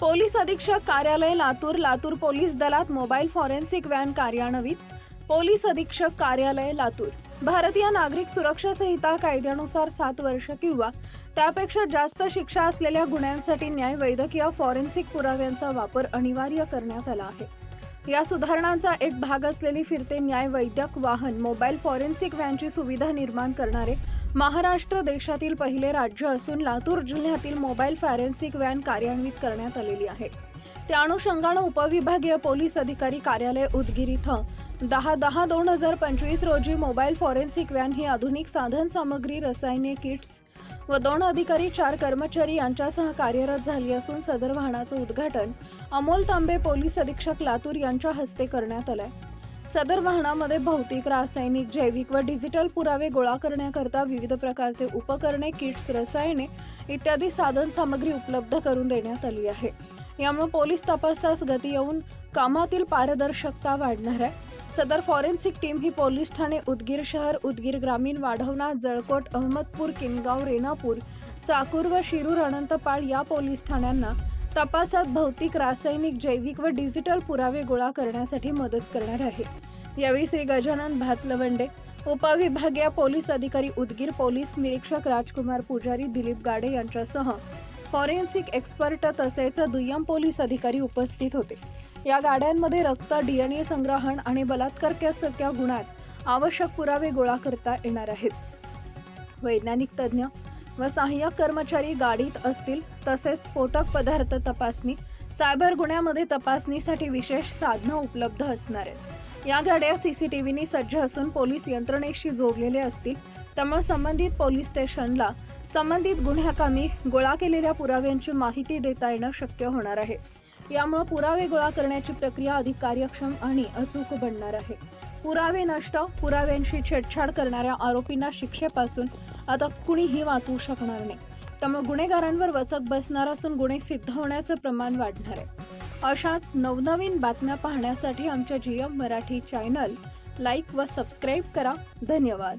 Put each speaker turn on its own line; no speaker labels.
Police अधीक्षक कार्यालय Latur Latur police दलात मोबाईल फॉरेन्सिक व्हॅन कार्यान्वित पोलीस अधीक्षक कार्यालय लातूर. भारतीय नागरिक सुरक्षा संहिता कायद्यानुसार सात वर्ष किंवा त्यापेक्षा जास्त शिक्षा असलेल्या गुन्ह्यांसाठी न्याय वैद्यकीय फॉरेन्सिक पुराव्यांचा वापर अनिवार्य करण्यात आला आहे. या सुधारणांचा एक भाग असलेली फिरते न्याय वैद्यक वाहन मोबाईल फॉरेन्सिक व्हॅनची सुविधा निर्माण करणारे महाराष्ट्र देशातील पहिले राज्य असून लातूर जिल्ह्यातील मोबाईल फॉरेन्सिक व्हॅन कार्यान्वित करण्यात आलेली आहे. त्या अनुषंगानं उपविभागीय पोलीस अधिकारी कार्यालय उदगीर इथं दहा दहा दोन हजार पंचवीस रोजी मोबाईल फॉरेन्सिक व्हॅन ही आधुनिक साधन सामग्री रसायने किट्स व दोन अधिकारी चार कर्मचारी यांच्यासह कार्यरत झाली असून सदर वाहनाचं उद्घाटन अमोल तांबे पोलीस अधीक्षक लातूर यांच्या हस्ते करण्यात आलंय. सदर वाहनामध्ये भौतिक रासायनिक जैविक व डिजिटल पुरावे गोळा करण्याकरता विविध प्रकारचे उपकरणे किट्स रसायने इत्यादी साधन सामग्री उपलब्ध करून देण्यात आली आहे. यामुळे पोलीस तपासास गती येऊन कामातील पारदर्शकता वाढणार आहे. सदर फॉरेन्सिक टीम ही पोलीस ठाणे उदगीर शहर उदगीर ग्रामीण वाढवणा जळकोट अहमदपूर किनगाव रेणापूर चाकूर व शिरूर अनंतपाळ या पोलीस ठाण्यांना तपासात भौतिक रासायनिक जैविक व डिजिटल पुरावे गोळा करण्यासाठी मदत करणार आहे. यावेळी श्री गजानन भातलवंडे उपविभागीय पोलीस अधिकारी उदगीर पोलीस निरीक्षक राजकुमार पुजारी दिलीप गाडे यांच्यासह फॉरेन्सिक एक्सपर्ट तसेच दुय्यम पोलीस अधिकारी उपस्थित होते. या गाड्यांमध्ये रक्त डीएनए संग्रहण आणि बलात्कारसारख्या गुणात आवश्यक पुरावे गोळा करता येणार आहेत. वैज्ञानिक तज्ज्ञ व सहाय्यक कर्मचारी गाडीत असतील तसेच स्फोटक पदार्थ तपासणी सायबर गुन्ह्यामध्ये तपासणीसाठी विशेष साधनं उपलब्ध असणार आहेत. या गाड्या सी सी टी व्हीनी सज्ज असून पोलीस यंत्रणेशी जोडलेले असतील. त्यामुळे संबंधित पोलीस स्टेशनला संबंधित गुन्ह्याकामी गोळा केलेल्या पुराव्यांची माहिती देता येणं शक्य होणार आहे. यामुळे पुरावे गोळा करण्याची प्रक्रिया अधिक कार्यक्षम आणि अचूक बनणार आहे. पुरावे नष्ट पुराव्यांशी छेडछाड करणाऱ्या आरोपींना शिक्षेपासून आता कुणीही वाचवू शकणार नाही. त्यामुळे गुन्हेगारांवर वचक बसणार असून गुन्हे सिद्ध होण्याचं प्रमाण वाढणार आहे. अशाच नवनवीन बातम्या पाहण्यासाठी आमच्या जीएम मराठी चॅनल लाईक व सबस्क्राईब करा. धन्यवाद.